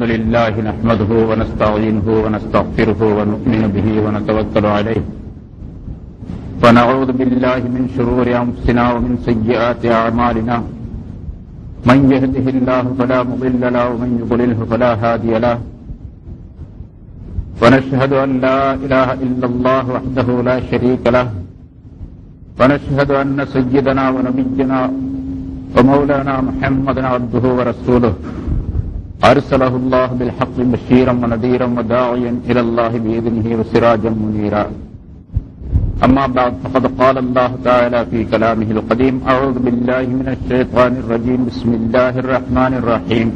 الحمد لله نحمده ونستعينه ونستغفره ونؤمن به ونتوكل عليه. ونعوذ بالله من شرور أنفسنا ومن سيئات أعمالنا. من يهده الله فلا مضل له ومن يضلله فلا هادي له. ونشهد أن لا إله إلا الله وحده لا شريك له. ونشهد أن سيدنا ونبينا ومولانا محمدا عبده ورسوله. أرسله الله بالحق بشيرا ونذيرا وداعيا إلى الله بإذنه وسراجا منيرا. أما بعد فقد قال الله تعالى في كلامه القديم أعوذ بالله من الشيطان الرجيم بسم الله الرحمن الرحيم.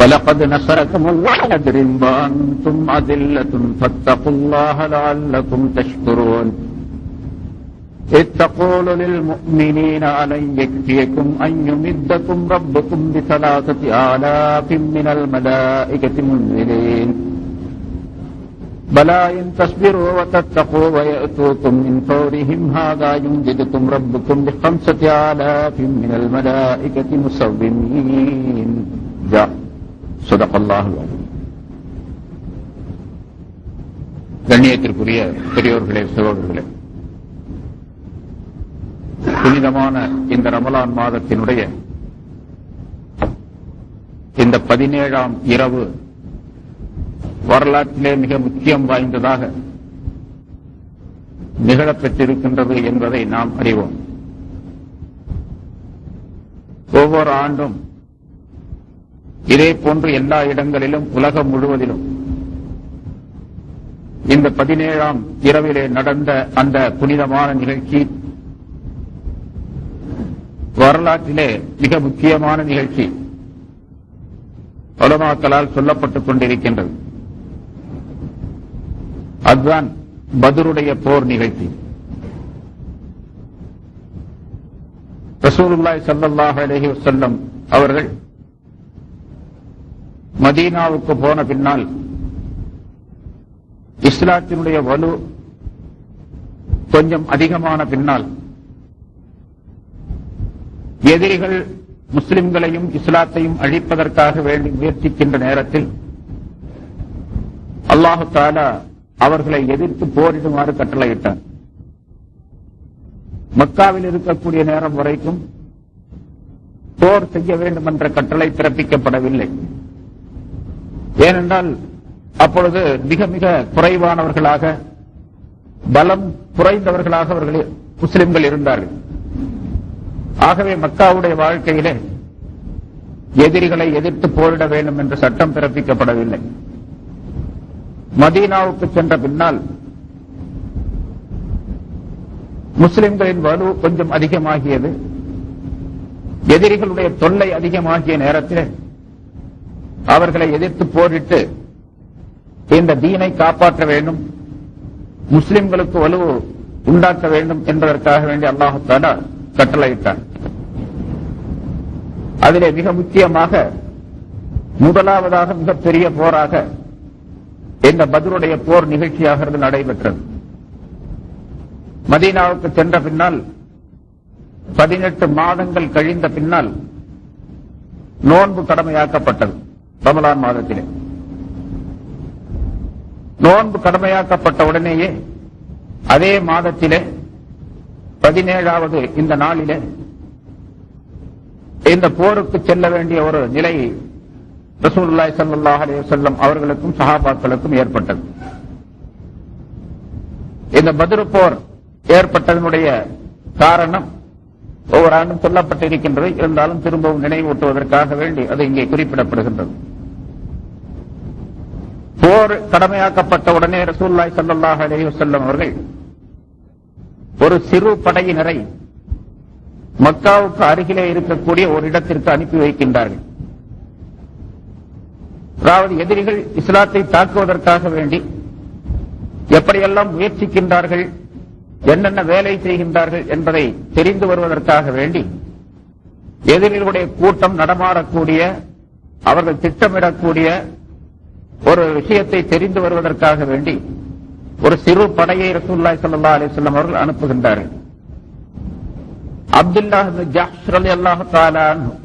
ولقد نصركم الله بدر وأنتم أذلة فاتقوا الله لعلكم تشكرون. إذ تقول للمؤمنين ألن يكفيكم أن يمدكم ربكم بثلاثة آلاف من الملائكة منزلين بلى إن تصبروا وتتقوا ويأتوكم من فورهم هذا يمددكم ربكم بخمسة آلاف من الملائكة مسومين جاء صدق الله العظيم கண்ணியத்திற்குரிய பெரியோர்களே சகோதரர்களே புனிதமான இந்த ரமலான் மாதத்தினுடைய இந்த பதினேழாம் இரவு வரலாற்றிலே மிக முக்கியம் வாய்ந்ததாக நிகழப்பெற்றிருக்கின்றது என்பதை நாம் அறிவோம். ஒவ்வொரு ஆண்டும் இதே போன்று எல்லா இடங்களிலும் உலகம் முழுவதிலும் இந்த பதினேழாம் இரவிலே நடந்த அந்த புனிதமான நிகழ்ச்சி வரலாற்றிலே மிக முக்கியமான நிகழ்ச்சி. உலமாக்களால் சொல்லப்பட்டுக் கொண்டிருக்கின்றது. அதுதான் பதருடைய போர் நிகழ்ச்சி. ரசூலுல்லாய் சல்லாஹ் அலஹி வசல்லம் அவர்கள் மதீனாவுக்கு போன பின்னால் இஸ்லாத்தினுடைய வலு கொஞ்சம் அதிகமான பின்னால் எதிரிகள் முஸ்லிம்களையும் இஸ்லாத்தையும் அழிப்பதற்காக வேண்டி முயற்சிக்கின்ற நேரத்தில் அல்லாஹு தாலா அவர்களை எதிர்த்து போரிடுமாறு கட்டளையிட்டார் மக்காவில் இருக்கக்கூடிய நேரம் வரைக்கும் போர் செய்ய வேண்டும் என்ற கட்டளை பிறப்பிக்கப்படவில்லை. ஏனென்றால் அப்பொழுது மிக மிக குறைவானவர்களாக பலம் குறைந்தவர்களாக அவர்கள் முஸ்லிம்கள் இருந்தார்கள். ஆகவே மக்காவுடைய வாழ்க்கையிலே எதிரிகளை எதிர்த்து போரிட வேண்டும் என்று சட்டம் பிறப்பிக்கப்படவில்லை. மதீனாவுக்கு சென்ற பின்னால் முஸ்லிம்களின் வலு கொஞ்சம் அதிகமாகியது. எதிரிகளுடைய தொல்லை அதிகமாகிய நேரத்தில் அவர்களை எதிர்த்து போரிட்டு இந்த தீனை காப்பாற்ற வேண்டும் முஸ்லிம்களுக்கு வலு உண்டாக்க வேண்டும் என்பதற்காக வேண்டிய அல்லாஹு கட்டளையிட்டார். அதிலே மிக முக்கியமாக முதலாவதாக மிகப்பெரிய போராக இந்த பதிலுடைய போர் நிகழ்ச்சியாகிறது நடைபெற்றது. மதீனாவுக்கு சென்ற பின்னால் பதினெட்டு மாதங்கள் கழிந்த பின்னால் நோன்பு கடமையாக்கப்பட்டது ரமலான் மாதத்திலே. நோன்பு கடமையாக்கப்பட்ட உடனேயே அதே மாதத்திலே பதினேழாவது இந்த நாளிலே இந்த போருக்கு செல்ல வேண்டிய ஒரு நிலை ரசூல்லாய் சல்லாஹ் அலே செல்லம் அவர்களுக்கும் சகாபாக்களுக்கும் ஏற்பட்டது. இந்த பதிரு போர் ஏற்பட்டதனுடைய காரணம் ஒவ்வொரு ஆண்டும் சொல்லப்பட்டிருக்கின்றது. இருந்தாலும் திரும்பவும் நினைவூட்டுவதற்காக வேண்டி அது இங்கே குறிப்பிடப்படுகின்றது. போர் கடமையாக்கப்பட்ட உடனே ரசூல்லாய் சல்லாஹ் அலே செல்லம் அவர்கள் ஒரு சிறு படையினரை மக்காவுக்கு அருகிலே இருக்கக்கூடிய ஒரு இடத்திற்கு அனுப்பி வைக்கின்றார்கள். அதாவது எதிரிகள் இஸ்லாத்தை தாக்குவதற்காக வேண்டி எப்படியெல்லாம் முயற்சிக்கின்றார்கள் என்னென்ன வேலை செய்கின்றார்கள் என்பதை தெரிந்து வருவதற்காக வேண்டி எதிரிகளுடைய கூட்டம் நடமாடக்கூடிய அவர்கள் திட்டமிடக்கூடிய ஒரு விஷயத்தை தெரிந்து வருவதற்காக வேண்டி ஒரு சிறு படையை ரசூல்லாய் சல்லா அலிஸ்லாம் அவர்கள் அனுப்புகின்றார்கள். அப்துல்லாஹ்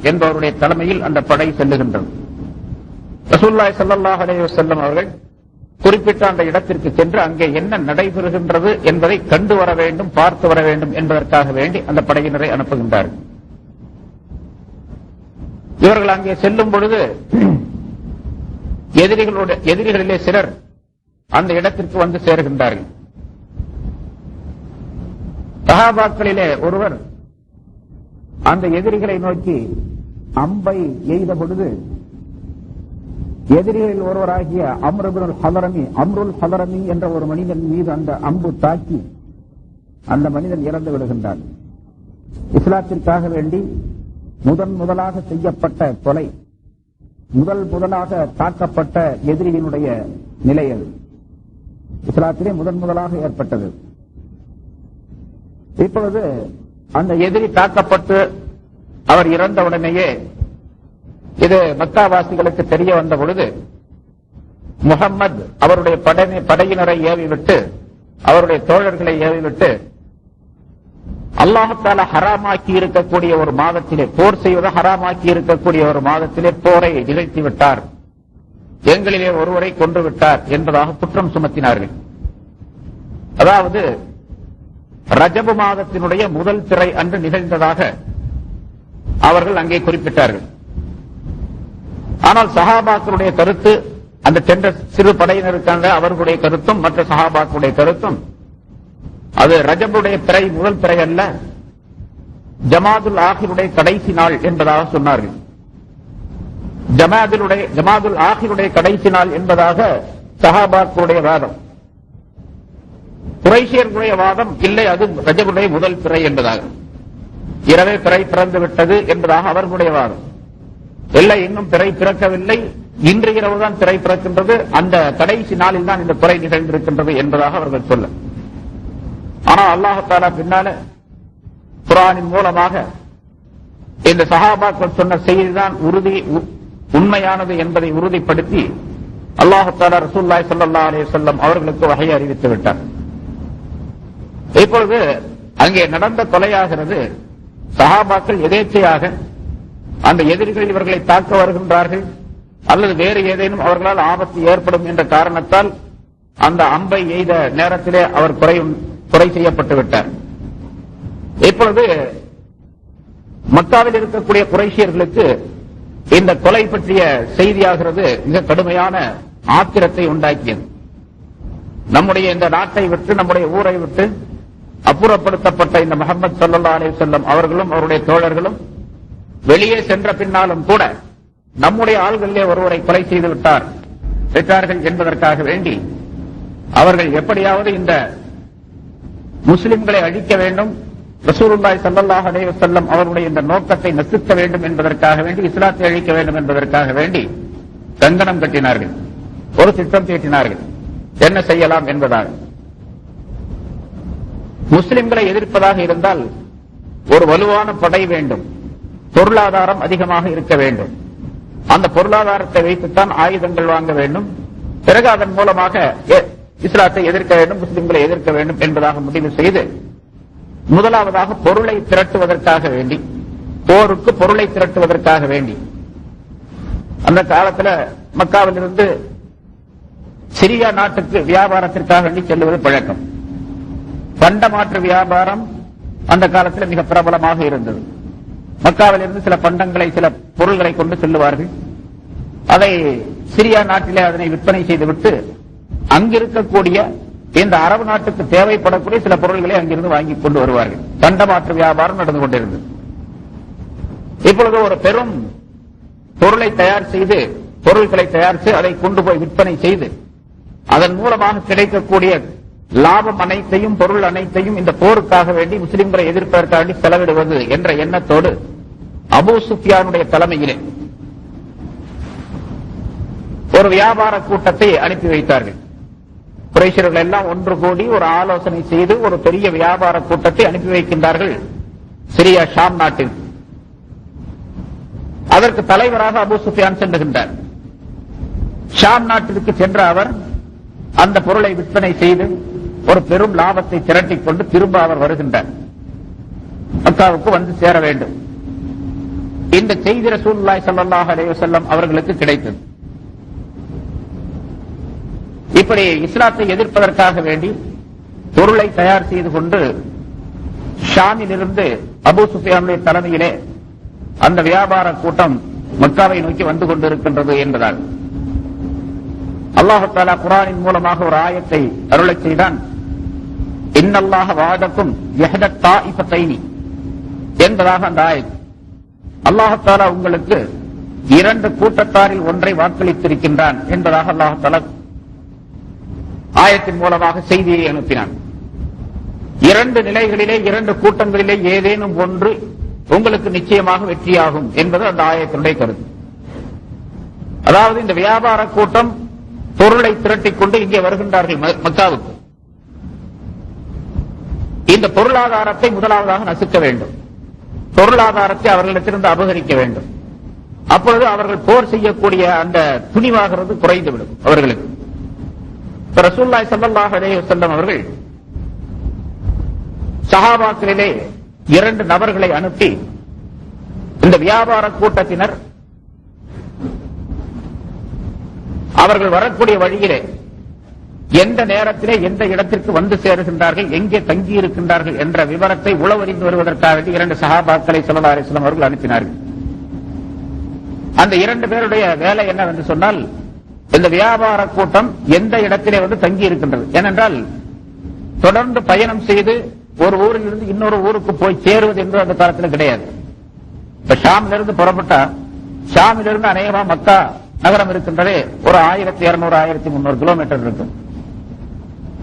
என்பவருடைய தலைமையில் அந்த படை செல்லுகின்றது. ரசூல்லாய் ஸல்லல்லாஹு அலைஹி வஸல்லம் அவர்கள் குறிப்பிட்ட அந்த இடத்திற்கு சென்று அங்கே என்ன நடைபெறுகின்றது என்பதை கண்டு வர வேண்டும் பார்த்து வர வேண்டும் என்பதற்காக வேண்டி அந்த படையினரை அனுப்புகின்றார்கள். இவர்கள் அங்கே செல்லும் பொழுது எதிரிகளுடைய எதிரிகளிலே சிலர் அந்த இடத்திற்கு வந்து சேருகின்றார்கள். சகாபாக்களிலே ஒருவர் அந்த எதிரிகளை நோக்கி அம்பை எய்த பொழுது எதிரிகளில் ஒருவராகிய அம்ருபுல் ஹலரமி அம்ருல் ஹலரமி என்ற ஒரு மனிதன் மீது அந்த அம்பு தாக்கி அந்த மனிதன் இறந்து விடுகின்றான். இஸ்லாத்திற்காக வேண்டி முதன் முதலாக செய்யப்பட்ட கொலை முதல் முதலாக தாக்கப்பட்ட எதிரியினுடைய நிலை அது. இஸ்லாத்திலே முதன் முதலாக ஏற்பட்டது. இப்பொழுது அந்த எதிரி தாக்கப்பட்டு அவர் இறந்தவுடனேயே இது மக்காவாசிகளுக்கு தெரிய வந்த பொழுது முகம்மது அவருடைய படை- படையினரை ஏவிவிட்டு அவருடைய தோழர்களை ஏவிவிட்டு அல்லாஹால ஹராமாக்கி இருக்கக்கூடிய ஒரு மாதத்திலே போர் செய்வதை ஹராமாக்கி இருக்கக்கூடிய ஒரு மாதத்திலே போரை நிகழ்த்தி விட்டார் எங்களிலே ஒருவரை கொன்று விட்டார் என்பதாக குற்றம் சுமத்தினார்கள். அதாவது ரஜபு மாதத்தினுடைய முதல் திரை அன்று நிகழ்ந்ததாக அவர்கள் அங்கே குறிப்பிட்டார்கள். ஆனால் சஹாபாக்களுடைய கருத்து அந்த சென்ற சிறு படையினருக்காக அவர்களுடைய கருத்தும் மற்ற சஹாபாக்களுடைய கருத்தும் அது ரஜபுடைய பிறை முதல் பிறை அல்ல ஜமாதுல் ஆஹிருடைய கடைசி நாள் என்பதாக சொன்னார்கள். ஜமாதிலுடைய ஜமாதுல் ஆஹிருடைய கடைசி நாள் என்பதாக சஹாபாக்களுடைய வாதம். குறைஷியர்களுடைய வாதம் இல்லை அது ரஜகுடைய முதல் பிறை என்பதாக. இரவே பிறை பிறந்து விட்டது என்பதாக அவர்களுடைய வாதம். இல்லை இன்னும் பிறை பிறக்கவில்லை. இன்று இரவுதான் பிறை பிறக்கின்றது. அந்த கடைசி நாளில் தான் இந்த பிறை நிகழ்ந்திருக்கின்றது என்பதாக அவர்கள் சொல்ல. ஆனால் அல்லாஹாலா பின்னால குரானின் மூலமாக இந்த சஹாபாக்கள் சொன்ன செய்திதான் உறுதி உண்மையானது என்பதை உறுதிப்படுத்தி அல்லாஹாலா ரசூல்லாய் சல்லா அலே வஸல்லம் அவர்களுக்கு வகை அறிவித்து விட்டார். இப்பொழுது அங்கே நடந்த கொலையாகிறது சஹாபாக்கள் எதேச்சையாக அந்த எதிரிகள் இவர்களை தாக்க வருகின்றார்கள் அல்லது வேறு ஏதேனும் அவர்களால் ஆபத்து ஏற்படும் என்ற காரணத்தால் அந்த அம்பை எய்த நேரத்திலே அவர் குறை குறை செய்யப்பட்டு விட்டார். இப்பொழுது மக்காவில் இருக்கக்கூடிய குறைசியர்களுக்கு இந்த கொலை பற்றிய செய்தியாகிறது மிக கடுமையான ஆத்திரத்தை உண்டாக்கியது. நம்முடைய இந்த நாட்டை விட்டு நம்முடைய ஊரை விட்டு அப்புறப்படுத்தப்பட்ட இந்த முகமது சல்லா அலி செல்லம் அவர்களும் அவருடைய தோழர்களும் வெளியே சென்ற பின்னாலும் கூட நம்முடைய ஆள்களிலே ஒருவரை கொலை செய்து விட்டார் விட்டார்கள் என்பதற்காக வேண்டி அவர்கள் எப்படியாவது இந்த முஸ்லிம்களை அழிக்க வேண்டும் ரசூருல்லாய் சல்லாஹ் அலைஹி அவருடைய இந்த நோக்கத்தை நசுக்க வேண்டும் என்பதற்காக வேண்டி இஸ்லாத்தை அழிக்க வேண்டும் என்பதற்காக வேண்டி கங்கணம் கட்டினார்கள். ஒரு திட்டம் தீட்டினார்கள். என்ன செய்யலாம் என்பதாக முஸ்லிம்களை எதிர்ப்பதாக இருந்தால் ஒரு வலுவான படை வேண்டும். பொருளாதாரம் அதிகமாக இருக்க வேண்டும். அந்த பொருளாதாரத்தை வைத்துத்தான் ஆயுதங்கள் வாங்க வேண்டும். பிறகு அதன் மூலமாக இஸ்லாத்தை எதிர்க்க வேண்டும் முஸ்லிம்களை எதிர்க்க வேண்டும் என்பதாக முடிவு செய்து முதலாவதாக பொருளை திரட்டுவதற்காக வேண்டி போருக்கு பொருளை திரட்டுவதற்காக வேண்டி. அந்த காலத்துல மக்காவிலிருந்து சிரியா நாட்டுக்கு வியாபாரத்திற்காக வேண்டி செல்லுவது பழக்கம். பண்டமாற்று வியாபாரம் அந்த காலத்தில் மிக பிரபலமாக இருந்தது. மக்காவிலிருந்து சில பண்டங்களை சில பொருள்களை கொண்டு செல்லுவார்கள். அதை சிரியா நாட்டிலே அதனை விற்பனை செய்துவிட்டு அங்கிருக்கக்கூடிய இந்த அரபு நாட்டுக்கு தேவைப்படக்கூடிய சில பொருள்களை அங்கிருந்து வாங்கி கொண்டு வருவார்கள். பண்டமாற்று வியாபாரம் நடந்து கொண்டிருந்தது. இப்பொழுது ஒரு பெரும் பொருளை தயார் செய்து பொருட்களை தயாரித்து அதை கொண்டு போய் விற்பனை செய்து அதன் மூலமாக கிடைக்கக்கூடிய லாபம் அனைத்தையும் பொருள் அனைத்தையும் இந்த போருக்காக வேண்டி முஸ்லிம்களை எதிர்ப்பதற்காக செலவிடுவது என்ற எண்ணத்தோடு அபு சுஃபியானுடைய தலைமையிலே ஒரு வியாபார கூட்டத்தை அனுப்பி வைத்தார்கள். குறைஷர்கள் எல்லாம் ஒன்று கூடி ஒரு ஆலோசனை செய்து ஒரு பெரிய வியாபார கூட்டத்தை அனுப்பி வைக்கின்றார்கள். சிரியா ஷாம் நாட்டில். அதற்கு தலைவராக அபு சுஃபியான் சென்றுகின்றார். ஷாம் நாட்டிற்கு சென்ற அவர் அந்த பொருளை விற்பனை செய்து ஒரு பெரும் லாபத்தை திரட்டிக் கொண்டு திரும்ப அவர் வருகின்றார். மக்காவுக்கு வந்து சேர வேண்டும். இந்த செய்தி ரசூல்லாய் சல்லாஹ் அலைவசல்லம் அவர்களுக்கு கிடைத்தது. இப்படி இஸ்லாத்தை எதிர்ப்பதற்காக வேண்டி பொருளை தயார் செய்து கொண்டு ஷாமிலிருந்து அபு சுஃபியானுடைய தலைமையிலே அந்த வியாபார கூட்டம் மக்காவை நோக்கி வந்து கொண்டிருக்கின்றது என்பதால். அல்லாஹு தாலா குரானின் மூலமாக ஒரு ஆயத்தை அருளை செய்தான். இன்னல்லாக வாதக்கும் என்பதாக அந்த ஆயத். அல்லாஹத்தாலா உங்களுக்கு இரண்டு கூட்டத்தாரில் ஒன்றை வாக்களித்திருக்கின்றான் என்பதாக அல்லாஹு தாலா ஆயத்தின் மூலமாக செய்தியை அனுப்பினான். இரண்டு நிலைகளிலே இரண்டு கூட்டங்களிலே ஏதேனும் ஒன்று உங்களுக்கு நிச்சயமாக வெற்றியாகும் என்பது அந்த ஆயத்தினுடைய கருத்து. அதாவது இந்த வியாபார கூட்டம் பொருளை திரட்டிக் கொண்டு இங்கே வருகின்றார்கள் ம- மக்காவுக்கு. இந்த பொருளாதாரத்தை முதலாவதாக நசுக்க வேண்டும். பொருளாதாரத்தை அவர்களிடத்திலிருந்து அபகரிக்க வேண்டும். அப்பொழுது அவர்கள் போர் செய்யக்கூடிய அந்த துணிவாகிறது குறைந்துவிடும் அவர்களுக்கு. ரசூல்லாய் சல்லாஹ் அலே வசல்லம் அவர்கள் சஹாபாக்களிலே இரண்டு நபர்களை அனுப்பி இந்த வியாபார கூட்டத்தினர் அவர்கள் வரக்கூடிய வழியிலே எந்த நேரத்திலே எந்த இடத்திற்கு வந்து சேருகின்றார்கள் எங்கே தங்கி இருக்கின்றார்கள் என்ற விவரத்தை உளவறிந்து வருவதற்காக இரண்டு சகாபாக்களை ஸல்லல்லாஹு அலைஹி அவர்கள் அனுப்பினார்கள். அந்த இரண்டு பேருடைய வேலை என்னவென்று சொன்னால் இந்த வியாபார கூட்டம் எந்த இடத்திலே வந்து தங்கி இருக்கின்றது? ஏனென்றால் தொடர்ந்து பயணம் செய்து ஒரு ஊரில் இருந்து இன்னொரு ஊருக்கு போய் சேருவது என்று அந்த காலத்தில் கிடையாது. இப்ப ஷாமிலிருந்து இருந்து புறப்பட்டா ஷாமிலிருந்து இருந்து அநேகமா மக்கா நகரம் இருக்கின்றதே ஒரு ஆயிரத்தி இருநூறு ஆயிரத்தி முன்னூறு கிலோமீட்டர் இருக்கும்.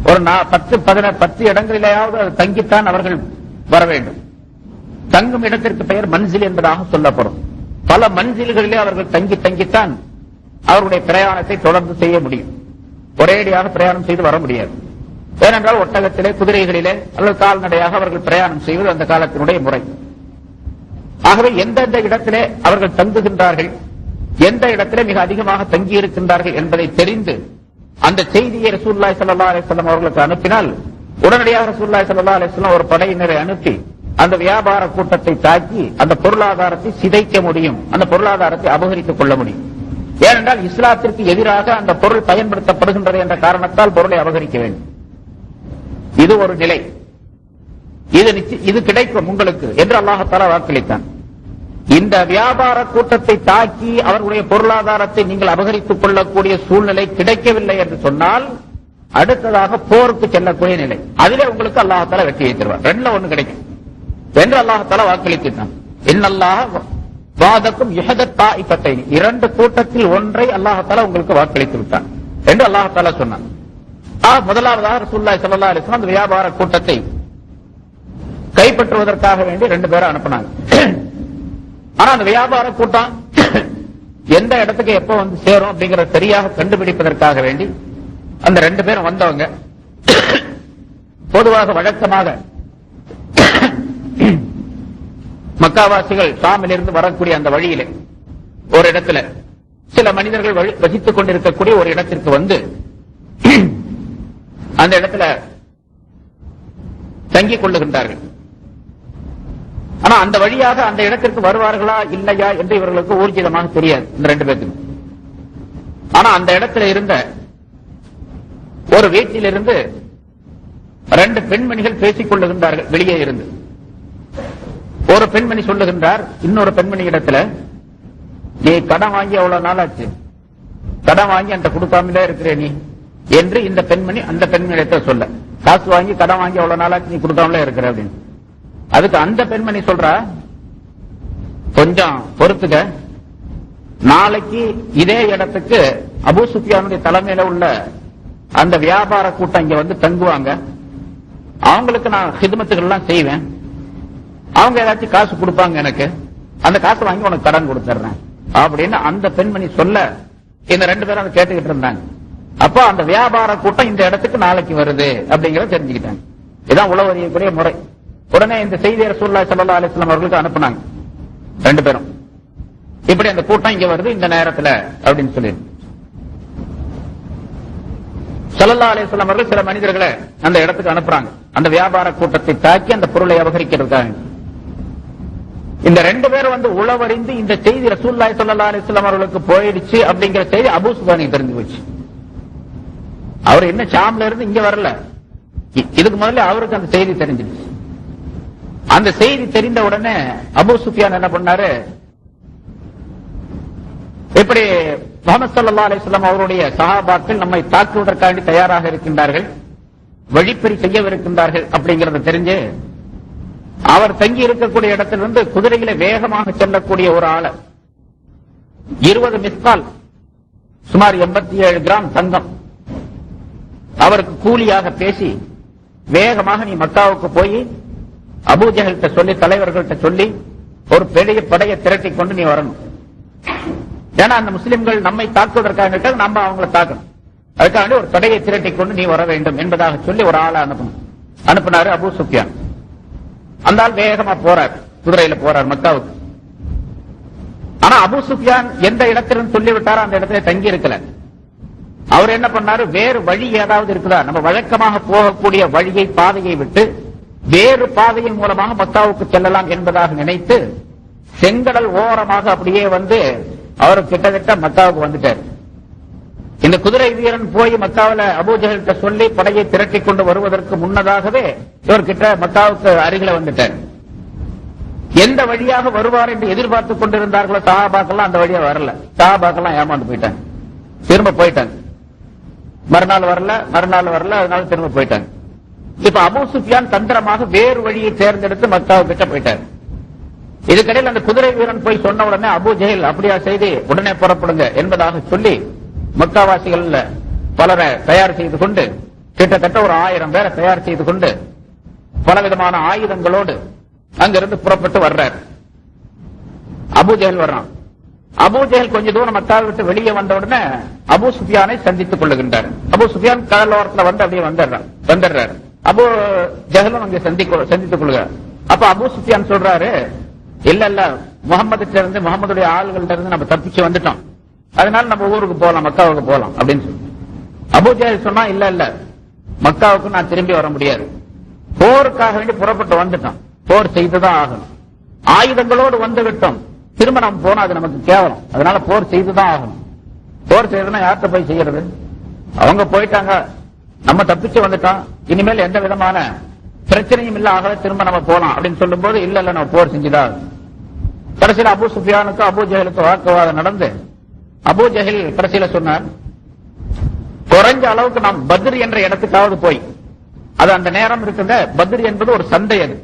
ஒரு நா- பத்து பதின பத்து இடங்களிலேயாவது அது தங்கித்தான் அவர்கள் வர வேண்டும். தங்கும் இடத்திற்கு பெயர் மன்சில் என்பதாக சொல்லப்படும். பல மன்சில்களிலே அவர்கள் தங்கி தங்கித்தான் அவருடைய பிரயாணத்தை தொடர்ந்து செய்ய முடியும். ஒரேடியாக பிரயாணம் செய்து வர முடியாது. ஏனென்றால் ஒட்டகத்திலே குதிரைகளிலே அல்லது கால்நடையாக அவர்கள் பிரயாணம் செய்வது அந்த காலத்தினுடைய முறை. ஆகவே எந்தெந்த இடத்திலே அவர்கள் தங்குகின்றார்கள் எந்த இடத்திலே மிக அதிகமாக தங்கி இருக்கின்றார்கள் என்பதை தெரிந்து அந்த செய்தியை ரசூல்லாய் சல்லா அலிஸ்லாம் அவர்களுக்கு அனுப்பினால் உடனடியாக ரசூல்லாய் சல்லா அலிஸ்லாம் ஒரு படையினரை அனுப்பி அந்த வியாபார கூட்டத்தை தாக்கி அந்த பொருளாதாரத்தை சிதைக்க முடியும் அந்த பொருளாதாரத்தை அபகரித்துக் கொள்ள முடியும். ஏனென்றால் இஸ்லாத்திற்கு எதிராக அந்த பொருள் பயன்படுத்தப்படுகின்றது என்ற காரணத்தால் பொருளை அபகரிக்க வேண்டும். இது ஒரு நிலை. இது இது கிடைக்கும் உங்களுக்கு என்று அல்லாஹால வாக்களித்தான். இந்த வியாபார கூட்டத்தை தாக்கி அவர்களுடைய பொருளாதாரத்தை நீங்கள் அபகரித்துக் கொள்ளக்கூடிய சூழ்நிலை கிடைக்கவில்லை என்று சொன்னால் அடுத்ததாக போருக்கு செல்லக்கூடிய நிலை. அதிலே உங்களுக்கு அல்லாஹால வெற்றியை தருவார் ரெண்டுல ஒண்ணு கிடைக்கும். என்று அல்லாஹால வாக்களித்தான் இன்னல்லாஹ் வாதக்கும் யுஹதத்தா இப்பத்தை இரண்டு கூட்டத்தில் ஒன்றை அல்லாஹால உங்களுக்கு வாக்களித்து விட்டான். என்று அல்லாஹால சொன்னான். முதலாவதாக சுல்லா சல்லா அலிஸ்லாம் அந்த வியாபார கூட்டத்தை கைப்பற்றுவதற்காக வேண்டி ரெண்டு பேரும் அனுப்புனாங்க. ஆனா அந்த வியாபார கூட்டம் எந்த இடத்துக்கு எப்ப வந்து சேரும் அப்படிங்கறத சரியாக கண்டுபிடிப்பதற்காக வேண்டி அந்த ரெண்டு பேரும் வந்தவங்க பொதுவாக வழக்கமாக மக்காவாசிகள் ஷாமிலிருந்து வரக்கூடிய அந்த வழியில ஒரு இடத்துல. சில மனிதர்கள் வழி- வசித்துக் கொண்டிருக்கக்கூடிய ஒரு இடத்திற்கு வந்து அந்த இடத்துல தங்கிக் கொள்ளுகின்றார்கள். ஆனா அந்த வழியாக அந்த இடத்திற்கு வருவார்களா இல்லையா என்று இவர்களுக்கு ஊர்ஜிதமாக தெரியாது இந்த ரெண்டு பேருக்கும் ஆனா அந்த இடத்துல இருந்த ஒரு வீட்டிலிருந்து ரெண்டு பெண்மணிகள் பேசிக் கொள்ளுகின்றார்கள் வெளியே இருந்து. ஒரு பெண்மணி சொல்லுகின்றார் இன்னொரு பெண்மணி இடத்துல நீ கடன் வாங்கி அவ்வளவு நாளாச்சு? கடன் வாங்கி அந்த கொடுக்காமலே இருக்கிற நீ. என்று இந்த பெண்மணி அந்த பெண்மணியிடத்தை சொல்ல காசு வாங்கி கடன் வாங்கி அவ்வளவு நாளாச்சு? நீ கொடுக்காமலே இருக்கிற அப்படின்னு. அதுக்கு அந்த பெண்மணி சொல்றா கொஞ்சம் பொறுத்துக்க. நாளைக்கு இதே இடத்துக்கு அபூ சுஃபியானுடைய தலைமையில உள்ள அந்த வியாபார கூட்டம் இங்க வந்து தங்குவாங்க. அவங்களுக்கு நான் ஹிதமத்துகள் எல்லாம் செய்வேன். அவங்க ஏதாச்சும் காசு கொடுப்பாங்க எனக்கு அந்த காசு வாங்கி உனக்கு கடன் கொடுத்துறேன் அப்படின்னு அந்த பெண்மணி சொல்ல இந்த ரெண்டு பேரும் அதை கேட்டுக்கிட்டு இருந்தாங்க. அப்போ அந்த வியாபார கூட்டம் இந்த இடத்துக்கு நாளைக்கு வருது அப்படிங்கறத தெரிஞ்சுக்கிட்டாங்க. இதான் உளவறியக்கூடிய முறை. உடனே இந்த செய்தியர் ரசூலுல்லாஹி சல்லா அலிஸ்லாம் அவர்களுக்கு அனுப்புனாங்க. ரெண்டு பேரும். இப்படி அந்த கூட்டம் இங்க வருது இந்த நேரத்துல அப்படின்னு சொல்லி. ஸல்லல்லாஹு அலிஸ்லாம் அவர்கள் சில மனிதர்களை அந்த இடத்துக்கு அனுப்புறாங்க. அந்த வியாபார கூட்டத்தை தாக்கி அந்த பொருளை அபகரிக்கிறதுக்காக. இந்த ரெண்டு பேரும் வந்து உளவறிந்து இந்த செய்தி ரசூல்லாய் ஸல்லல்லாஹு அலிஸ்லாம் அவர்களுக்கு போயிடுச்சு அப்படிங்கிற செய்தி அபு சுஃபியானுக்கு தெரிஞ்சு போச்சு. அவர் என்ன ஷாம்ல இருந்து இங்க வரல. இதுக்கு முதல்ல அவருக்கு அந்த செய்தி தெரிஞ்சிருச்சு. அந்த செய்தி தெரிந்த உடனே அபு சுஃபியான் என்ன பண்ணாரு? இப்படி முகமது சல்லா அலிஸ்லாம் அவருடைய சகாபாக்கள் நம்மை தாக்குவதற்காண்டி தயாராக இருக்கின்றார்கள் வழிப்பறி செய்யவிருக்கின்றார்கள் அப்படிங்கறத தெரிஞ்சு அவர் தங்கி இருக்கக்கூடிய இடத்திலிருந்து குதிரையில வேகமாக செல்லக்கூடிய ஒரு ஆள. இருபது மிஸ்கால் சுமார் எண்பத்தி ஏழு கிராம் தங்கம். அவருக்கு கூலியாக பேசி வேகமாக நீ மக்காவுக்கு போய் அபூஜகல்கிட்ட சொல்லி தலைவர்கள்ட்ட சொல்லி ஒரு பெரிய படையை திரட்டி கொண்டு நீ வரணும். ஏன்னா அந்த முஸ்லிம்கள் நம்மை தாக்குவதற்காக நம்ம அவங்களை தாக்கணும். அதுக்காக ஒரு படையை திரட்டி கொண்டு நீ வர வேண்டும் என்பதாக சொல்லி ஒரு ஆளை அனுப்பணும். அனுப்பினாரு அபூ சுஃபியான். அந்த ஆள் வேகமா போறார். குதிரையில போறார் மக்காவுக்கு. ஆனா அபு சுஃபியான் எந்த இடத்திலும் சொல்லிவிட்டாரோ அந்த இடத்துல தங்கி இருக்கல. அவர் என்ன பண்ணாரு? வேறு வழி ஏதாவது இருக்குதா? நம்ம வழக்கமாக போகக்கூடிய வழியை பாதையை விட்டு வேறு பாதையின் மூலமாக மக்காவுக்கு செல்லலாம் என்பதாக நினைத்து செங்கடல் ஓரமாக அப்படியே வந்து அவர் கிட்டத்தட்ட மக்காவுக்கு வந்துட்டார். இந்த குதிரை வீரன் போய் மக்காவில அபூஜகல்கிட்ட சொல்லி படையை திரட்டி கொண்டு வருவதற்கு முன்னதாகவே இவர்கிட்ட மக்காவுக்கு அருகில வந்துட்டார். எந்த வழியாக வருவார் என்று எதிர்பார்த்து கொண்டிருந்தார்களோ சஹாபாக்கெல்லாம் அந்த வழியா வரல. சஹாபாக்கெல்லாம் ஏமாந்து போயிட்டாங்க. திரும்ப போயிட்டாங்க. மறுநாள் வரல மறுநாள் வரல அதனால திரும்ப போயிட்டாங்க. இப்ப அபு சுஃபியான் தந்திரமாக வேறு வழியை தேர்ந்தெடுத்து மக்காவு கிட்ட போயிட்டார். இதுக்கடையில் அந்த குதிரை வீரன் போய் சொன்ன உடனே அபு ஜெயில் அப்படியா செய்து உடனே புறப்படுங்க என்பதாக சொல்லி மக்காவாசிகள் பலரை தயார் செய்து கொண்டு கிட்டத்தட்ட ஒரு ஆயிரம் பேரை தயார் செய்து கொண்டு பலவிதமான ஆயுதங்களோடு அங்கிருந்து புறப்பட்டு வர்றார். அபுஜெயல் வர்றான். அபூ கொஞ்ச தூரம் மக்காவை விட்டு வெளியே வந்த உடனே அபு சுஃபியானை சந்தித்துக் கொள்ளுகின்றார். அபு சுஃபியான் கடலோரத்துல வந்து அப்படியே வந்துடுறான் வந்துடுறாரு. அபு ஜஹலும் அங்கே சந்திக்க சந்தித்துக் கொள்கிறார். அப்ப அபு சுஃபியான் சொல்றாரு இல்ல இல்ல முகமதுல இருந்து முகமதுடைய ஆள்கள்ட்ட இருந்து நம்ம தப்பிச்சு வந்துட்டோம். அதனால நம்ம ஊருக்கு போகலாம் மக்காவுக்கு போகலாம் அப்படின்னு சொல்லி. அபூ சொன்னா இல்ல இல்ல மக்காவுக்கு நான் திரும்பி வர முடியாது. போருக்காக வேண்டி புறப்பட்டு வந்துட்டோம் போர் செய்துதான் ஆகணும். ஆயுதங்களோடு வந்து விட்டோம். திரும்ப நம்ம போனா அது நமக்கு கேவலம். அதனால போர் செய்துதான் ஆகணும். போர் செய்யறதுன்னா யார்கிட்ட போய் செய்யறது? அவங்க போயிட்டாங்க. நம்ம தப்பிச்சு வந்துட்டோம். இனிமேல் எந்த விதமான பிரச்சனையும் இல்ல. ஆகல திரும்ப நம்ம போலாம். அப்படின்னு சொல்லும் போது இல்ல இல்ல நம்ம போர் செஞ்சுதான் கடைசியில் அபு சுஃபியானுக்கும் அபூ ஜெயலுக்கும் வாக்குவாதம் நடந்து அபூ ஜஹில் கடைசியில சொன்னார் குறைஞ்ச அளவுக்கு நாம் பத்ர் என்ற இடத்துக்காவது போய். அது அந்த நேரம் இருக்கின்ற பத்ர் என்பது ஒரு சந்தை அது.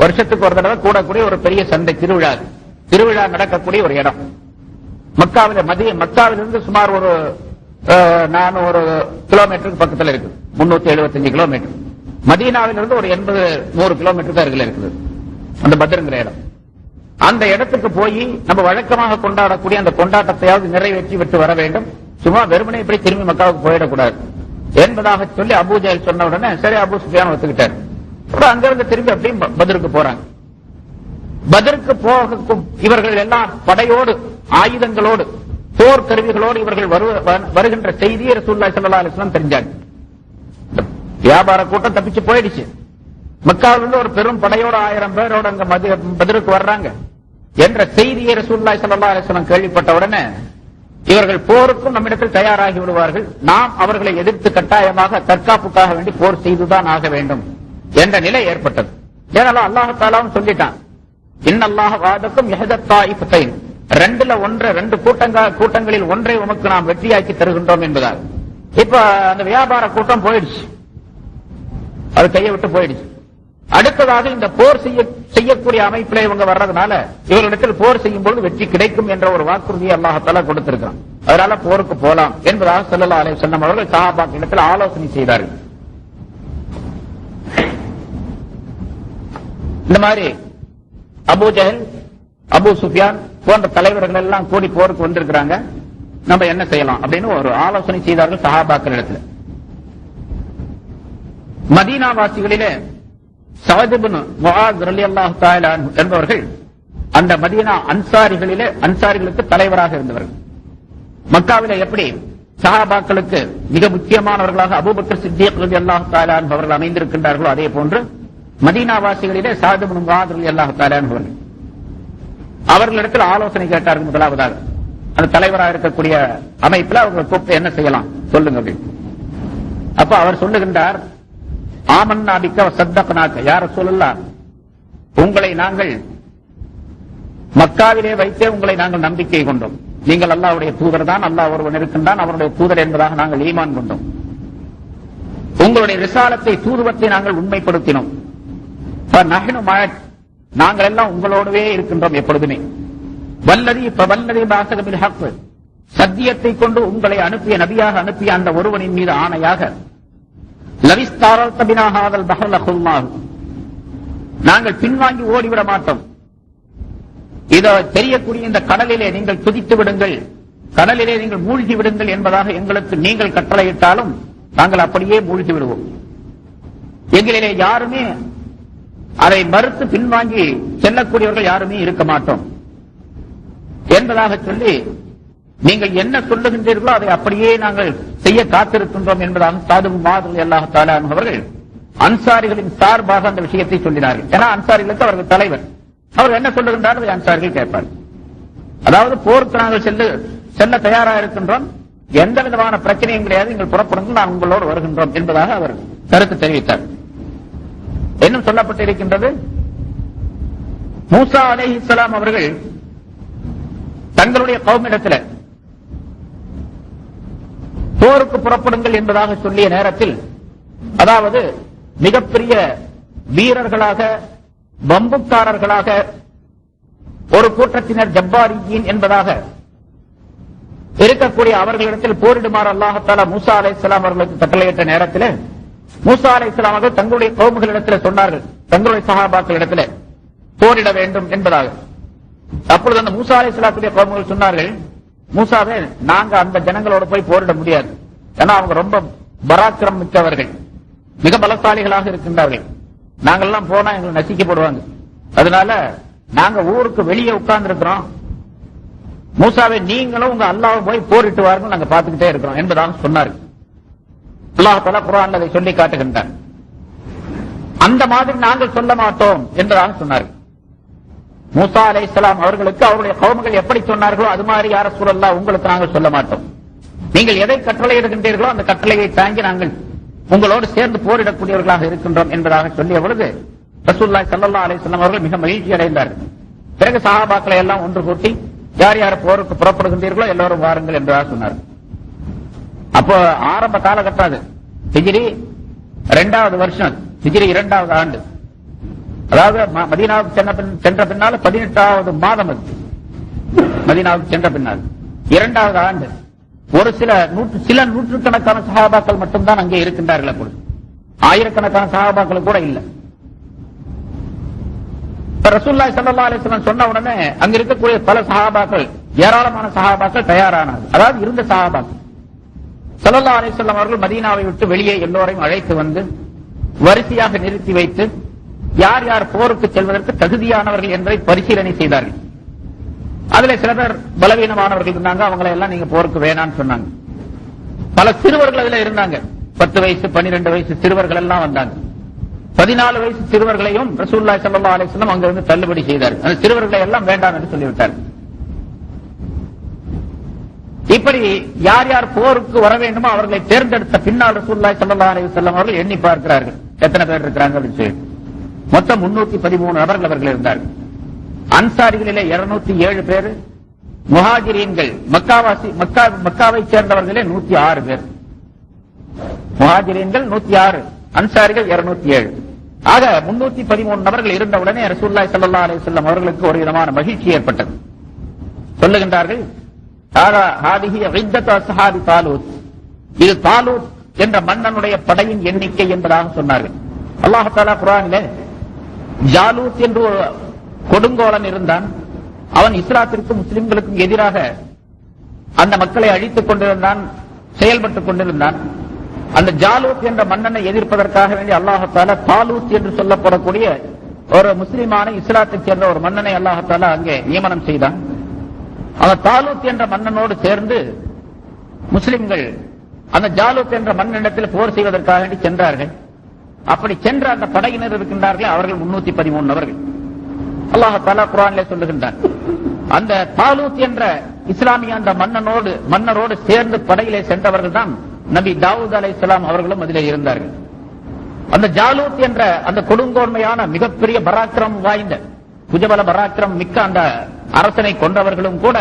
வருஷத்துக்கு ஒரு தடவை கூடக்கூடிய ஒரு பெரிய சந்தை திருவிழா அது. திருவிழா நடக்கக்கூடிய ஒரு இடம். மக்காவில மதிய மக்காவிலிருந்து சுமார் ஒரு நானூறு நான் ஒரு கிலோமீட்டருக்கு பக்கத்துல இருக்கு முன்னூத்தி எழுபத்தஞ்சு கிலோமீட்டர். மதீனாவிலிருந்து ஒரு எண்பது நூறு கிலோமீட்டர் தான் இருக்குது. அந்த பத்ருங்கிற இடம். அந்த இடத்துக்கு போய் நம்ம வழக்கமாக கொண்டாடக்கூடிய அந்த கொண்டாட்டத்தையாவது நிறைவேற்றி விட்டு வர வேண்டும். சும்மா வெறுமனே இப்படி திரும்பி மக்காவுக்கு போயிடக்கூடாது. என்பதாக சொல்லி அபூ சொன்ன உடனே சரி அபூ சுஃபியான் ஒத்துக்கிட்டார். அப்புறம் அங்கிருந்து திரும்பி அப்படியே பதிலுக்கு போறாங்க. பதிலுக்கு போகும் இவர்கள் எல்லாம் படையோடு ஆயுதங்களோடு போர் கருவிகளோடு இவர்கள் வ- வருகின்ற செய்தியை ரசூல்லா சல்லா அலிஸ்லாம் தெரிஞ்சாங்க. வியாபார கூட்டம் தப்பிச்சு போயிடுச்சு. மக்காவில இருந்து ஒரு பெரும் படையோட ஆயிரம் பேரோட அங்க பதிலுக்கு வர்றாங்க. என்ற செய்தியை ரசூல்லாய் சல்லா அலைஹி கேள்விப்பட்ட உடனே இவர்கள் போருக்கும் நம்மிடத்தில் தயாராகி விடுவார்கள். நாம் அவர்களை எதிர்த்து கட்டாயமாக தற்காப்புக்காக வேண்டி போர் செய்துதான் ஆக வேண்டும் என்ற நிலை ஏற்பட்டது. ஏனாலும் அல்லாஹ் சொல்லிட்டான் இன்னல்லாக வாதக்கும் எஹதத்தாயிஃபத்தைன் ரெண்டுல ஒன்றை ரெண்டு கூட்டங்கள் கூட்டங்களில் ஒன்றை உமக்கு நாம் வெற்றியாக்கி தருகின்றோம் என்பதால். இப்ப அந்த வியாபார கூட்டம் போயிடுச்சு. அது கையை விட்டு போயிடுச்சு. அடுத்ததாக இந்த போர் செய்ய செய்யக்கூடிய அமைப்பில் இவங்க வர்றதுனால இவர்களிடத்தில் போர் செய்யும் பொழுது வெற்றி கிடைக்கும் என்ற ஒரு வாக்குறுதியை அல்லாஹத்தாலா கொடுத்திருக்கான் அதனால போருக்கு போலாம் என்பதாக ஸல்லல்லாஹு அலை செல்லம் அவர்கள் சஹாபாக் இடத்தில் ஆலோசனை செய்தார்கள். இந்த மாதிரி அபு ஜஹல் அபு சுஃபியான் போன்ற தலைவர்கள் எல்லாம் கூடி போருக்கு வந்திருக்கிறாங்க. நம்ம என்ன செய்யலாம் அப்படின்னு ஒரு ஆலோசனை செய்தார்கள் சஹாபாக்கள் இடத்துல. மதீனாவாசிகளிலே என்பவர்கள் அந்த மதீனா அன்சாரிகளிலே அன்சாரிகளுக்கு தலைவராக இருந்தவர்கள். மக்காவில எப்படி சஹாபாக்களுக்கு மிக முக்கியமானவர்களாக அபுபக்கர் சித்தியக் ரலியல்லாஹு அல்லாஹ் தாலான் அவர்கள் அமைந்திருக்கின்றார்களோ அதே போன்று மதீனாவாசிகளிலே சாதிபின் முகாத் ரலியல்லாஹு அல்லாஹ் தாலான் அவர்கள். அவர்களிடத்தில் ஆலோசனை கேட்டார்கள் முதலாவதாக. அந்த தலைவராக இருக்கக்கூடிய அமைப்புல அவங்க கூப்பிட்டு என்ன செய்யலாம்? சொல்லுங்க அப்படின்னு. அப்ப அவர் சொல்லுகின்றார் ஆமன்னா பிக்க சத்தப்பனாக்க. யார சொல்லலாம் உங்களை நாங்கள் மக்காவிலே வைத்தே உங்களை நாங்கள் நம்பிக்கை கொண்டோம். நீங்கள் அல்லாவுடைய தூதர் தான் அல்லாஹ் ஒருவன் இருக்கின்றான் அவருடைய தூதர் என்பதாக நாங்கள் ஈமான் கொண்டோம். உங்களுடைய விசாலத்தை தூதுவத்தை நாங்கள் உண்மைப்படுத்தினோம். நாங்கள் எல்லாம் உங்களோடவே இருக்கின்றோம் எப்பொழுதுமே. வல்லதி இப்ப வல்லதி பாசகமில் சத்தியத்தை கொண்டு உங்களை அனுப்பிய நபியாக அனுப்பிய அந்த ஒருவனின் மீது ஆணையாக நாங்கள் பின்வாங்கி ஓடிவிட மாட்டோம். இதை தெரியக்கூடிய இந்த கடலிலே நீங்கள் துதித்து விடுங்கள். கடலிலே நீங்கள் மூழ்கி விடுங்கள் என்பதாக எங்களுக்கு நீங்கள் கட்டளையிட்டாலும் நாங்கள் அப்படியே மூழ்கி விடுவோம். எங்களிலே யாருமே அதை மறுத்து பின்வாங்கி செல்லக்கூடியவர்கள் யாருமே இருக்க மாட்டோம். என்பதாக சொல்லி நீங்கள் என்ன சொல்லுகின்றீர்களோ அதை அப்படியே நாங்கள் செய்ய காத்திருக்கின்றோம் என்பதாக சாது மாதிரி அல்லாஹ் அவர்கள் அன்சாரிகளின் சார்பாக அந்த விஷயத்தை சொல்லினார்கள். ஏன்னா அன்சாரிகளுக்கு அவர்கள் தலைவர். அவர் என்ன சொல்லுகின்றார்? அன்சாரிகள் கேட்பார் அதாவது போருக்கு நாங்கள் செல்ல செல்ல தயாராக இருக்கின்றோம் எந்த விதமான பிரச்சனையும் கிடையாது. நீங்கள் புறப்படுங்கள் நான் உங்களோடு வருகின்றோம் என்பதாக அவர் கருத்து தெரிவித்தார். இன்னும் சொல்லப்பட்டிருக்கின்றது மூசா அலே இஸ்லாம் அவர்கள் தங்களுடைய கவுமிடத்தில் போருக்கு புறப்படுங்கள் என்பதாக சொல்லிய நேரத்தில் அதாவது மிகப்பெரிய வீரர்களாக பம்புக்காரர்களாக ஒரு கூட்டத்தினர் ஜப்பாரியின் என்பதாக இருக்கக்கூடிய அவர்களிடத்தில் போரிடுமாறு அல்லாஹால மூசா அலை இஸ்லாம் அவர்களுக்கு கட்டளையிட்ட நேரத்தில் மூசா அலை இஸ்லாம் அவர்கள் தங்களுடைய கோபுகளிடத்தில் சொன்னார்கள் தங்களுடைய சகாபாக்களிடத்தில் போரிட வேண்டும் என்பதாக. அப்பொழுது அந்த மூசா அலை இஸ்லாத்துடைய கோபுகள் சொன்னார்கள் மூசாவே நாங்க அந்த ஜனங்களோட போய் போரிட முடியாது. ஏன்னா அவங்க ரொம்ப பராக்கிரம் மிக்கவர்கள். மிக பலசாலிகளாக இருக்கின்றார்கள். நாங்கெல்லாம் போனா எங்களை நசிக்கப்படுவாங்க. அதனால நாங்க ஊருக்கு வெளியே உட்கார்ந்து இருக்கிறோம் மூசாவை நீங்களும் உங்க அல்லாவை போய் போரிட்டு வாருங்க நாங்க பார்த்துக்கிட்டே இருக்கிறோம் என்பதாக சொன்னார்கள். அல்லாஹால குரான் அதை சொல்லி காட்டுகின்றார் அந்த மாதிரி நாங்கள் சொல்ல மாட்டோம் என்பதாக சொன்னார்கள். மூசா அலை இஸ்லாம் அவர்களுக்கு அவருடைய கவுமுகள் எப்படி சொன்னார்களோ அது மாதிரி யார சூழல்லா உங்களுக்கு நாங்கள் சொல்ல மாட்டோம். நீங்கள் எதை கட்டளையிடுகின்றீர்களோ அந்த கட்டளையை தாங்கி நாங்கள் உங்களோடு சேர்ந்து போரிடக்கூடியவர்களாக இருக்கின்றோம் என்பதாக சொல்லிய பொழுது ரசூல்லாய் சல்லா அலிஸ்லாம் அவர்கள் மிக மகிழ்ச்சி அடைந்தார்கள் பிறகு சஹாபாக்களை எல்லாம் ஒன்று கூட்டி யார் யார் போருக்கு புறப்படுகின்றீர்களோ எல்லோரும் வாருங்கள் என்பதாக சொன்னார். அப்போ ஆரம்ப காலகட்டம் அது. ஹிஜ்ரி இரண்டாவது வருஷம் ஹிஜ்ரி இரண்டாவது ஆண்டு. அதாவது மதீனாவுக்கு சென்ற பின் சென்ற பின்னால் பதினெட்டாவது மாதம் அது. மதீனாவுக்கு சென்ற பின்னால். இரண்டாவது ஆண்டு. ஒரு சில நூற்று சில நூற்றுக்கணக்கான சகாபாக்கள் மட்டும்தான் அங்கே இருக்கின்றார்கள் அப்பொழுது. ஆயிரக்கணக்கான சகாபாக்கள் கூட இல்லை. இப்ப ரசூல்லாய் சல்லா அலிஸ்லாம் சொன்ன உடனே அங்க இருக்கக்கூடிய பல சகாபாக்கள் ஏராளமான சகாபாக்கள் தயாரானார்கள். அதாவது இருந்த சகாபாக்கள் சல்லல்லா அலிஸ்லாம் அவர்கள் மதீனாவை விட்டு வெளியே எல்லோரையும் அழைத்து வந்து வரிசையாக நிறுத்தி வைத்து யார் யார் போருக்கு செல்வதற்கு தகுதியானவர்கள் என்பதை பரிசீலனை செய்தார்கள். அதுல சில பேர் பலவீனமானவர்கள் இருந்தாங்க. அவங்களை எல்லாம் நீங்க போருக்கு வேணாம்னு சொன்னாங்க. பல சிறுவர்கள் அதுல இருந்தாங்க. பத்து வயசு பன்னிரெண்டு வயசு சிறுவர்கள் எல்லாம் வந்தாங்க. பதினாலு வயசு சிறுவர்களையும் ரசூல்லா சல்லா அலிஸ்லாம் அங்கிருந்து தள்ளுபடி செய்தார். அந்த சிறுவர்களை எல்லாம் வேண்டாம் என்று சொல்லிவிட்டார். இப்படி யார் யார் போருக்கு வர வேண்டுமோ அவர்களை தேர்ந்தெடுத்த பின்னால் ரசூல்லாய் சல்லா அலிவசல்லம் அவர்கள் எண்ணி பார்க்கிறார்கள். எத்தனை பேர் இருக்கிறாங்க அப்படின்னு சொல்லி. மொத்தம் முன்னூத்தி பதிமூணு நபர்கள் அவர்கள் இருந்தார்கள். அன்சாரிகளிலே இருநூத்தி ஏழு பேர் முஹாஜிரீன்கள் மக்காவாசி மக்கா மக்காவை சேர்ந்தவர்களே நூத்தி ஆறு பேர். முஹாஜிரீன்கள் நூத்தி ஆறு அன்சாரிகள் இருநூத்தி ஏழு. ஆக முன்னூத்தி பதிமூணு நபர்கள் இருந்தவுடனே ரசூல்லாய் சல்லா அலிவசல்லம் அவர்களுக்கு ஒரு விதமான மகிழ்ச்சி ஏற்பட்டது. சொல்லுகின்றார்கள் தாலூத்." இது தாலூத் என்ற மன்னனுடைய படையின் எண்ணிக்கை என்பதாக சொன்னார்கள். அல்லாஹாலா குரானிலே ஜாலூத் என்று ஒரு கொடுங்கோலன் இருந்தான். அவன் இஸ்லாத்திற்கும் முஸ்லிம்களுக்கும் எதிராக அந்த மக்களை அழித்துக் கொண்டிருந்தான் செயல்பட்டுக் கொண்டிருந்தான். அந்த ஜாலூத் என்ற மன்னனை எதிர்ப்பதற்காக வேண்டி அல்லாஹால தாலூத் என்று சொல்லப்படக்கூடிய ஒரு முஸ்லிமான இஸ்லாத்தைச் சேர்ந்த ஒரு மன்னனை அல்லாஹால அங்கே நியமனம் செய்தான். அவன் தாலூத் என்ற மன்னனோடு சேர்ந்து முஸ்லிம்கள் அந்த ஜாலூத் என்ற மன்னனிடத்தில் போர் செய்வதற்காக வேண்டி சென்றார்கள். அப்படி சென்ற அந்த படையினர் இருக்கின்றார்கள் அவர்கள் முன்னூத்தி பதிமூணு நபர்கள். அல்லாஹால குரானிலே சொல்லுகின்றான் அந்த தாலூத் என்ற இஸ்லாமிய அந்த மன்னனோடு மன்னரோடு சேர்ந்து படையிலே சென்றவர்கள் தான் நபி தாவூத் அலை இஸ்லாம் அவர்களும் அதிலே இருந்தார்கள். அந்த ஜாலூத் என்ற அந்த கொடுங்கோன்மையான மிகப்பெரிய பராக்கிரம் வாய்ந்த புஜபல பராக்கிரம் மிக்க அந்த அரசனை கொண்டவர்களும் கூட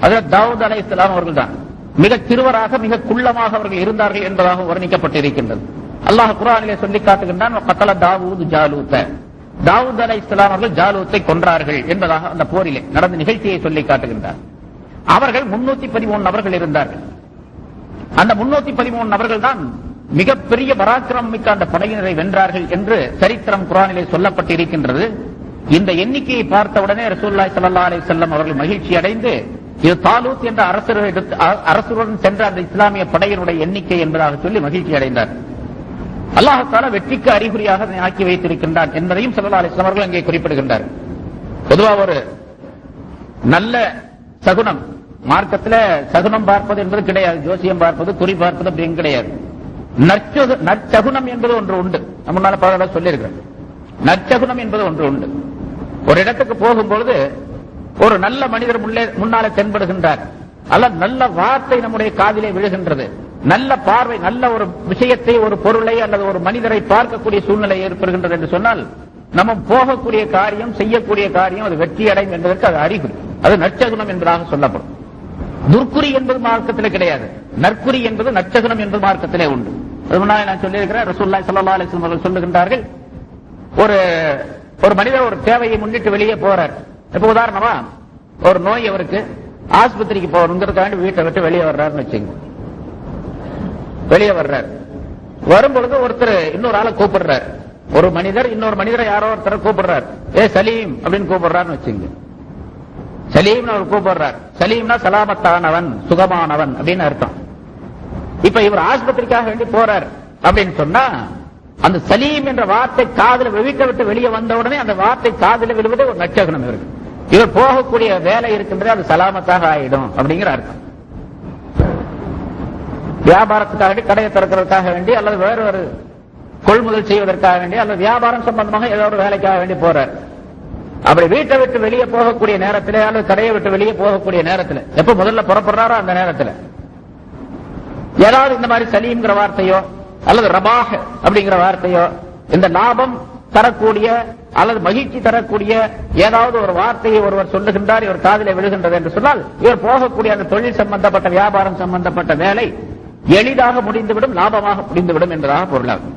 அதில் தாவூத் அலைஹிஸ்ஸலாம் அவர்கள் தான். மிக சிறுவராக மிக குள்ளமாக அவர்கள் இருந்தார்கள் என்பதாக வர்ணிக்கப்பட்டிருக்கின்றது. அல்லாஹ் குரானிலே சொல்லி காட்டுகின்றான் கத்தல தாவூது ஜாலூத்த. தாவூத் அவர்கள் ஜாலூத்தை கொன்றார்கள் என்பதாக அந்த போரிலே நடந்த நிகழ்ச்சியை சொல்லி காட்டுகின்றார். அவர்கள் முன்னூத்தி பதிமூணு நபர்கள் இருந்தார்கள். அந்த முன்னூத்தி பதிமூணு நபர்கள் தான் மிகப்பெரிய பராக்கிரம் மிக்க அந்த படையினரை வென்றார்கள் என்று சரித்திரம் குரானிலே சொல்லப்பட்டிருக்கின்றது. இந்த எண்ணிக்கையை பார்த்தவுடனே ரசூல்லாய் சல்லா அலி செல்லம் அவர்கள் மகிழ்ச்சி அடைந்து இது தாலூத் என்ற அரசுடன் சென்ற அந்த இஸ்லாமிய படையினுடைய எண்ணிக்கை என்பதாக சொல்லி மகிழ்ச்சி அடைந்தார். அல்லாஹால வெற்றிக்கு அறிகுறியாக ஆக்கி வைத்திருக்கின்றான் என்பதையும் ஸல்லல்லாஹு அலைஹி அவர்கள் அங்கே குறிப்பிடுகின்றார். பொதுவா ஒரு நல்ல சகுனம் மார்க்கத்துல சகுனம் பார்ப்பது என்பது கிடையாது ஜோசியம் பார்ப்பது குறி பார்ப்பது அப்படின்னு கிடையாது. நற்சகுனம் என்பது ஒன்று உண்டு. நம்ம முன்னால பல சொல்லியிருக்கிறேன் நற்சகுனம் என்பது ஒன்று உண்டு. ஒரு இடத்துக்கு போகும்பொழுது ஒரு நல்ல மனிதர் முன்னே முன்னாலே தென்படுகின்றார். அல்ல நல்ல வார்த்தை நம்முடைய காதிலே விழுகின்றது. நல்ல பார்வை நல்ல ஒரு விஷயத்தை ஒரு பொருளை அல்லது ஒரு மனிதரை பார்க்கக்கூடிய சூழ்நிலை ஏற்படுகின்றது என்று சொன்னால் நம்ம போகக்கூடிய காரியம் செய்யக்கூடிய காரியம் அது வெற்றி அடையும் என்பதற்கு அது அறிகுறி. அது நற்சகுனம் என்பதாக சொல்லப்படும். துர்க்குறி என்பது மார்க்கத்தில் கிடையாது. நற்குறி என்பது நற்சகுனம் என்பது மார்க்கத்திலே உண்டு. அது முன்னாடி நான் சொல்லியிருக்கிறேன் ரசூல்லாய் ஸல்லல்லாஹு அலைஹி அவர்கள் சொல்லுகின்றார்கள் ஒரு ஒரு மனிதர் ஒரு தேவையை முன்னிட்டு வெளியே போறார். இப்ப உதாரணமா ஒரு நோய் அவருக்கு ஆஸ்பத்திரிக்கு போகணுங்கிறதுக்காண்டி வீட்டை விட்டு வெளியே வர்றாருன்னு வச்சுங்க வெளியே வர்றார். வரும்பொழுது ஒருத்தர் இன்னொரு ஆளை கூப்பிடுறார். ஒரு மனிதர் இன்னொரு மனிதரை யாரோ ஒருத்தர் கூப்பிடுறார். ஏ சலீம் அப்படின்னு கூப்பிடுறாருன்னு வச்சுங்க. சலீம்னு அவர் கூப்பிடுறார். சலீம்னா சலாமத்தானவன் சுகமானவன் அப்படின்னு அர்த்தம். இப்ப இவர் ஆஸ்பத்திரிக்காக வேண்டி போறார் அப்படின்னு சொன்னா அந்த சலீம் என்ற வார்த்தை காதுல வீட்டை விட்டு வெளியே வந்த உடனே அந்த வார்த்தை காதுல விழுவது ஒரு நட்சகணம் இருக்கு இவர் போகக்கூடிய வேலை இருக்கின்றது அது சலாமத்தாக ஆயிடும் அப்படிங்கிற அர்த்தம். வியாபாரத்துக்காக வேண்டி கடையை திறக்கிறதுக்காக வேண்டி அல்லது வேறு ஒரு கொள்முதல் செய்வதற்காக வேண்டி அல்லது வியாபாரம் சம்பந்தமாக ஏதோ ஒரு வேலைக்காக வேண்டி போறார். அப்படி வீட்டை விட்டு வெளியே போகக்கூடிய நேரத்தில் அல்லது கடையை விட்டு வெளியே போகக்கூடிய நேரத்தில் எப்ப முதல்ல புறப்படுறாரோ அந்த நேரத்தில். ஏதாவது இந்த மாதிரி சலீம்ங்கிற வார்த்தையோ அல்லது ரபாஹ் அப்படிங்கிற வார்த்தையோ இந்த லாபம் தரக்கூடிய அல்லது மகிழ்ச்சி தரக்கூடிய ஏதாவது ஒரு வார்த்தையை ஒருவர் சொல்லுகின்றார் இவர் காதலை விழுகின்றது என்று சொன்னால் இவர் போகக்கூடிய அந்த தொழில் சம்பந்தப்பட்ட வியாபாரம் சம்பந்தப்பட்ட வேலை எளிதாக முடிந்துவிடும் லாபமாக முடிந்துவிடும் என்பதாக பொருளாகும்.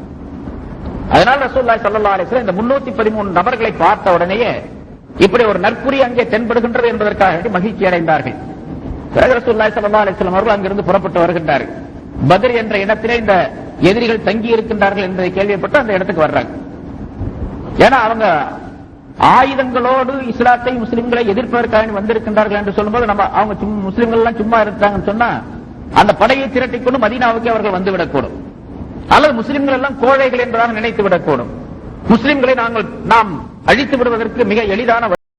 அதனால் ரசூல்லாய் சல்லா அலைஹி வஸல்லம் இந்த 313 நபர்களை பார்த்த உடனேயே இப்படி ஒரு நற்குறி அங்கே தென்படுகின்றது என்பதற்காக மகிழ்ச்சி அடைந்தார்கள். பிறகு ரசூல்லாய் சல்லா அலைஹி அவர்கள் அங்கிருந்து புறப்பட்டு வருகின்றார்கள். பதில் என்ற இடத்திலே இந்த எதிரிகள் தங்கி இருக்கின்றார்கள் என்பதை கேள்விப்பட்டு அந்த இடத்துக்கு வர்றாங்க. ஏன்னா அவங்க ஆயுதங்களோடு இஸ்லாத்தை முஸ்லிம்களை எதிர்ப்பதற்காக வந்திருக்கின்றார்கள் என்று சொல்லும்போது நம்ம அவங்க முஸ்லிம்கள் எல்லாம் சும்மா இருந்தாங்கன்னு சொன்னா அந்த படையை திரட்டிக் கொண்டு மதீனாவுக்கு அவர்கள் வந்துவிடக்கூடும். அல்லது முஸ்லிம்கள் எல்லாம் கோழைகள் என்பதாக நினைத்து விடக்கூடும் முஸ்லிம்களை நாங்கள் நாம் அழித்து விடுவதற்கு மிக எளிதான